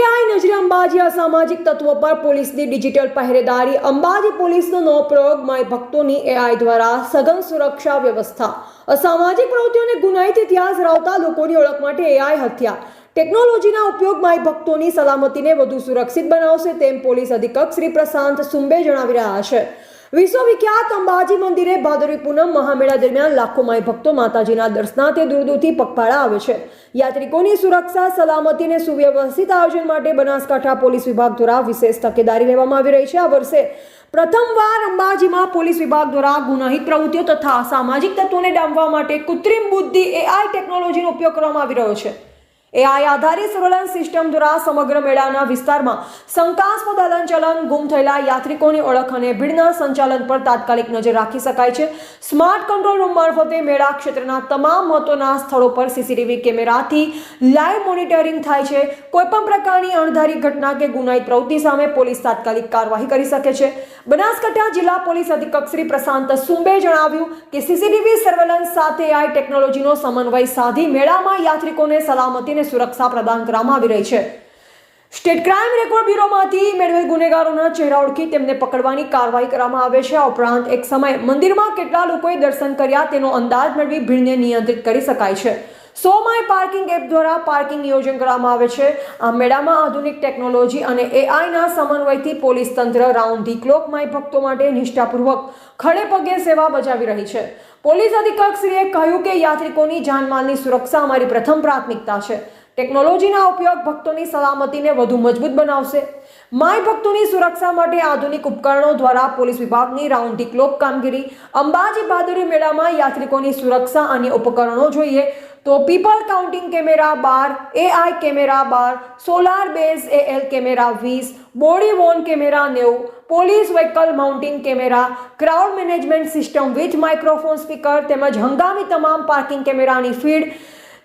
AI નજરે અંબાજી અસામાજિક તત્વો પર પોલીસની ડિજિટલ પહેરેદારી, અંબાજી પોલીસનો નવો પ્રયોગ માય ભક્તોની એઆઈ દ્વારા સઘન સુરક્ષા વ્યવસ્થા. અસામાજિક પ્રવૃત્તિઓને ગુનાહિત ઇતિહાસ ધરાવતા લોકોની ઓળખ માટે એઆઈ હત્યા ટેકનોલોજીના ઉપયોગ માય ભક્તોની સલામતીને વધુ સુરક્ષિત બનાવશે તેમ પોલીસ અધિક્ષક શ્રી પ્રશાંત સુંબે જણાવી રહ્યા છે. વિશ્વવિખ્યાત અંબાજી મંદિરે ભાદરવી પૂનમ મહામેળા દરમિયાન લાખો માય ભક્તો માતાજીના દર્શનાર્થે દૂર દૂરથી પગપાળા આવે છે. યાત્રિકોની સુરક્ષા, સલામતી અને સુવ્યવસ્થિત આયોજન માટે બનાસકાંઠા પોલીસ વિભાગ દ્વારા વિશેષ તકેદારી લેવામાં આવી રહી છે. આ વર્ષે પ્રથમવાર અંબાજીમાં પોલીસ વિભાગ દ્વારા ગુનાહિત પ્રવૃત્તિઓ તથા સામાજિક તત્વોને ડામવા માટે કૃત્રિમ બુદ્ધિ એઆઈ ટેકનોલોજીનો ઉપયોગ કરવામાં આવી રહ્યો છે. એઆઈ આધારિત સર્વેલન્સ સિસ્ટમ દ્વારા સમગ્ર મેળાના વિસ્તારમાં શંકાસ્પદ હલનચલન, ગુમ થયેલા યાત્રિકોની ઓળખ અને ભીડના સંચાલન પર તાત્કાલિક નજર રાખી શકાય છે. સ્માર્ટ કંટ્રોલ રૂમ મારફતે મેળા ક્ષેત્રના તમામ મહત્વના સ્થળો પર સીસીટીવી કેમેરાથી લાઈવ મોનિટરિંગ થાય છે. કોઈપણ પ્રકારની અણધારી ઘટના કે ગુનાહિત પ્રવૃત્તિ સામે પોલીસ તાત્કાલિક કાર્યવાહી કરી શકે છે. બનાસકાંઠા જિલ્લા પોલીસ અધિક્ષક શ્રી પ્રશાંત સુંબે જણાવ્યું કે સીસીટીવી સર્વેલન્સ સાથે એઆઈ ટેકનોલોજીનો સમન્વય સાધી મેળામાં યાત્રિકોને સલામતી અને સુરક્ષા પ્રદાન કરવામાં આવી રહી છે. સ્ટેટ ક્રાઇમ રેકોર્ડ બ્યુરોમાંથી મેળવેલ ગુનેગારોના ચહેરા ઓળખી તેમને પકડવાની કાર્યવાહી કરવામાં આવે છે. આ ઉપરાંત એક સમયે મંદિરમાં કેટલા લોકોએ દર્શન કર્યા તેનો અંદાજ મેળવી ભીડને નિયંત્રિત કરી શકાય છે. સો માય પાર્કિંગ એપ દ્વારા પાર્કિંગ નિયોજન કરવામાં આવે છે. આ મેળામાં આધુનિક ટેકનોલોજી અને એઆઈના સમન્વયથી પોલીસ તંત્ર રાઉન્ડ ધી ક્લોક માય ભક્તો માટે નિષ્ઠાપૂર્વક ખડે પગે સેવા બજાવી રહી છે. પોલીસ અધિક્ષકશ્રીએ કહ્યું કે યાત્રિકોની જાનમાલની સુરક્ષા અમારી પ્રથમ પ્રાથમિકતા છે. ટેકનોલોજીના ઉપયોગ ભક્તોની સલામતીને વધુ મજબૂત બનાવશે. માય ભક્તોની સુરક્ષા માટે આધુનિક ઉપકરણો દ્વારા પોલીસ વિભાગની રાઉન્ડ ધી ક્લોક કામગીરી. અંબાજી બહાદુરી મેળામાં યાત્રિકોની સુરક્ષા અને ઉપકરણો જોઈએ તો પીપલ કાઉન્ટિંગ કેમેરા બાર, એઆઈ કેમેરા બાર, સોલાર બેઝ એએલ કેમેરા વીસ, બોડી વોન કેમેરા નેવું, police vehicle mounting camera, crowd management system with microphone speaker તેમજ હંગામી તમામ પાર્કિંગ કેમેરાની ફીડ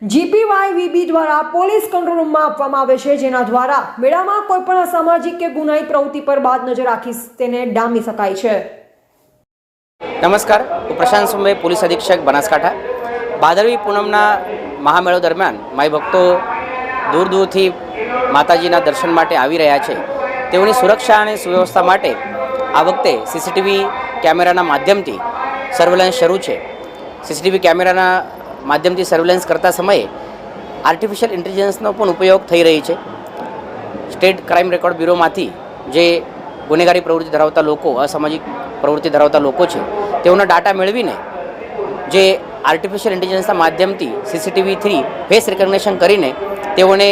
જીપીવાય વીબી દ્વારા પોલીસ કંટ્રોલ રૂમમાં આપવામાં આવે છે, જેના દ્વારા મેળામાં કોઈ પણ અસામાજિક કે ગુનાહિત પ્રવૃત્તિ પર બાદ નજર રાખી તેને ડામી શકાય છે. નમસ્કાર, હું પ્રશાંત સુંબે પોલીસ અધિક્ષક, બનાસકાંઠા. ભાદરવી પૂનમના મહામેળો દરમિયાન માય ભક્તો દૂર દૂરથી માતાજીના દર્શન માટે આવી રહ્યા છે. તેઓની સુરક્ષા અને સુવ્યવસ્થા માટે આ વખતે સીસીટીવી કેમેરાના માધ્યમથી સર્વેલન્સ શરૂ છે. સીસીટીવી કેમેરાના માધ્યમથી સર્વેલન્સ કરતા સમયે આર્ટિફિશિયલ ઇન્ટેલિજન્સનો પણ ઉપયોગ થઈ રહી છે. સ્ટેટ ક્રાઇમ રેકોર્ડ બ્યુરોમાંથી જે ગુનેગારી પ્રવૃત્તિ ધરાવતા લોકો, અસામાજિક પ્રવૃત્તિ ધરાવતા લોકો છે, તેઓના ડાટા મેળવીને જે આર્ટિફિશિયલ ઇન્ટેલિજન્સના માધ્યમથી સીસીટીવી થ્રી ફેસ રિકગ્નેશન કરીને તેઓને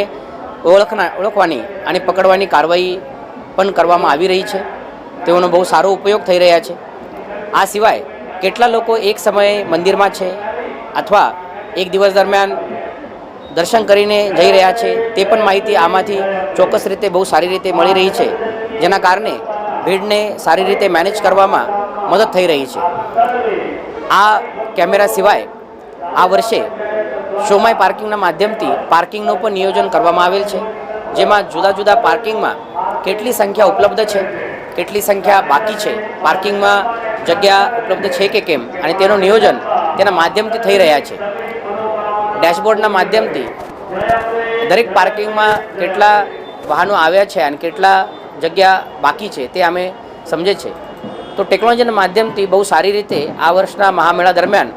ઓળખના, ઓળખવાની અને પકડવાની કાર્યવાહી પણ કરવામાં આવી રહી છે. તેઓનો બહુ સારો ઉપયોગ થઈ રહ્યા છે. આ સિવાય કેટલા લોકો એક સમયે મંદિરમાં છે અથવા એક દિવસ દરમિયાન દર્શન કરીને જઈ રહ્યા છે. તે પણ માહિતી આમાંથી ચોક્કસ રીતે બહુ સારી રીતે મળી રહી છે, જેના કારણે ભીડને સારી રીતે મેનેજ કરવામાં મદદ થઈ રહી છે. આ કેમેરા સિવાય આ વર્ષે શોમાય પાર્કિંગના માધ્યમથી પાર્કિંગનું પણ નિયોજન કરવામાં આવેલ છે, જેમાં જુદા જુદા પાર્કિંગમાં કેટલી સંખ્યા ઉપલબ્ધ છે, કેટલી સંખ્યા બાકી છે, પાર્કિંગમાં જગ્યા ઉપલબ્ધ છે કે કેમ, અને તેનું નિયોજન તેના માધ્યમથી થઈ રહ્યા છે. ડેશબોર્ડના માધ્યમથી દરેક પાર્કિંગમાં કેટલા વાહનો આવ્યા છે અને કેટલા જગ્યા બાકી છે તે અમે સમજે છે. તો ટેકનોલોજીના માધ્યમથી બહુ સારી રીતે આ વર્ષના મહામેળા દરમિયાન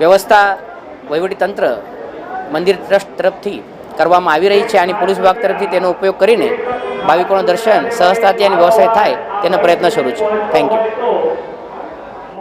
વ્યવસ્થા વહીવટીતંત્ર, મંદિર ટ્રસ્ટ તરફથી કરવામાં આવી રહી છે અને પોલીસ વિભાગ તરફથી તેનો ઉપયોગ કરીને ભાવિકોનું દર્શન સહજતાથી અને વ્યવસાય થાય તેનો પ્રયત્ન શરૂ છે. Thank you